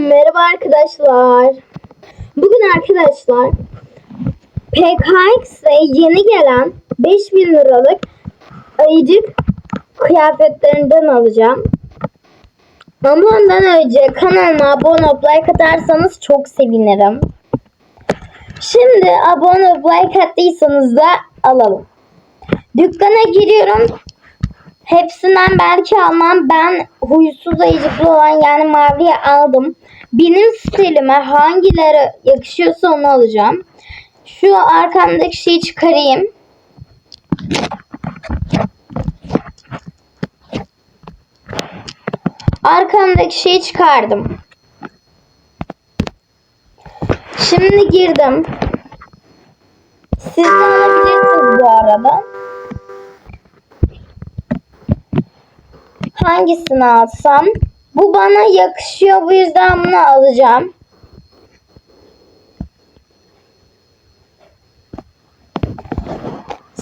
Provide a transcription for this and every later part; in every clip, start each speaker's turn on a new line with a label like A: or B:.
A: merhaba arkadaşlar. Bugün arkadaşlar PKX'e yeni gelen 5000 liralık ayıcık kıyafetlerinden alacağım. Ama ondan önce kanalıma abone olup like atarsanız çok sevinirim. Şimdi abone olup like attıysanız da alalım. Dükkana giriyorum. Hepsinden belki almam. Ben huysuz ayıcıklı olan yani maviyi aldım. Benim stilime hangileri yakışıyorsa onu alacağım. Şu arkamdaki şeyi çıkarayım. Arkamdaki şeyi çıkardım. Şimdi girdim. Siz de alabilirsiniz bu arada. Hangisini alsam? Bu bana yakışıyor bu yüzden bunu alacağım.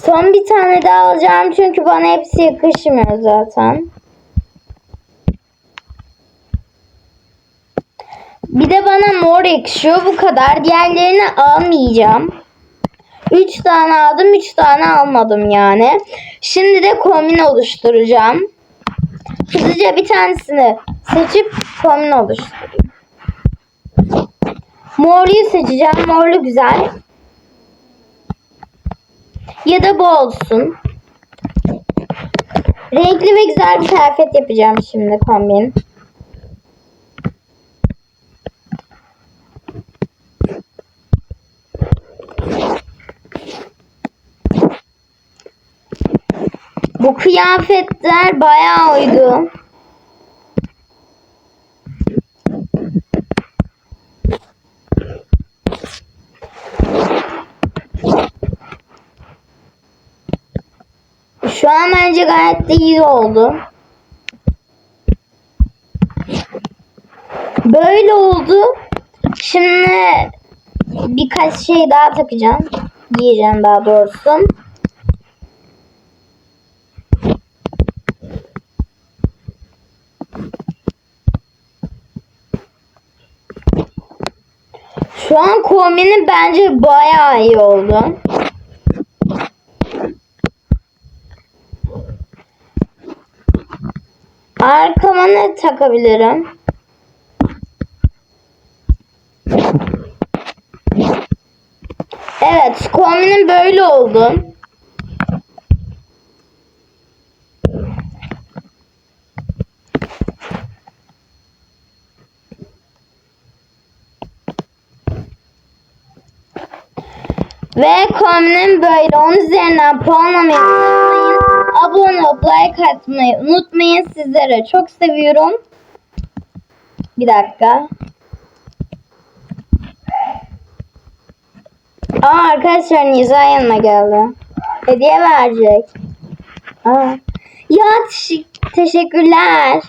A: Son bir tane daha alacağım çünkü bana hepsi yakışmıyor zaten. Bir de bana mor yakışıyor bu kadar. Diğerlerini almayacağım. 3 tane aldım 3 tane almadım yani. Şimdi de kombin oluşturacağım. Hızlıca bir tanesini seçip kombin oluşturayım. Morluyu seçeceğim. Morlu güzel. Ya da bu olsun. Renkli ve güzel bir kıyafet yapacağım şimdi kombin. Bu kıyafetler bayağı uydu. Şu an bence gayet de iyi oldu. Böyle oldu. Şimdi birkaç şey daha takacağım. Giyeceğim daha doğrusu. Şu an kombini bence bayağı iyi oldu. Arkama ne takabilirim? Evet, kombinim böyle oldu. Ve kombinim böyle. Onun üzerinden puanlamayı. Abone olup like atmayı unutmayın. Sizlere çok seviyorum. Bir dakika. Aa arkadaşlar Niza yanıma geldi. Hediye verecek. Aa. Ya teş- teşekkürler.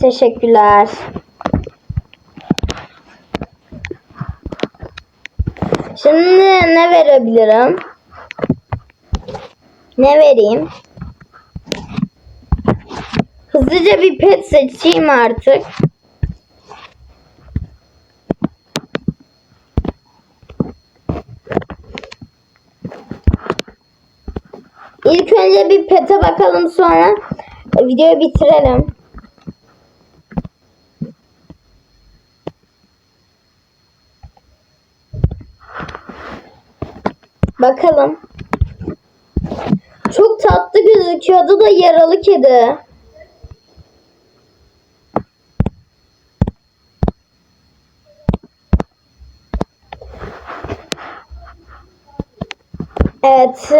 A: Teşekkürler. Şimdi ne verebilirim? Ne vereyim? Hızlıca bir pet seçeyim artık. İlk önce bir pete bakalım sonra videoyu bitirelim. Bakalım. Çok tatlı gözüküyordu da yaralı kedi. Evet.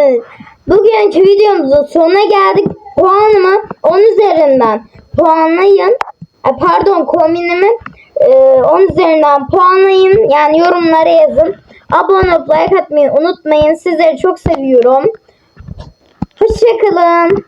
A: Bugünkü videomuzun sonuna geldik. Puanımı 10 üzerinden puanlayın. E, Pardon kombinimi e, 10 üzerinden puanlayın. Yani yorumlara yazın. Abone olup like atmayı unutmayın. Sizleri çok seviyorum. Hoşçakalın.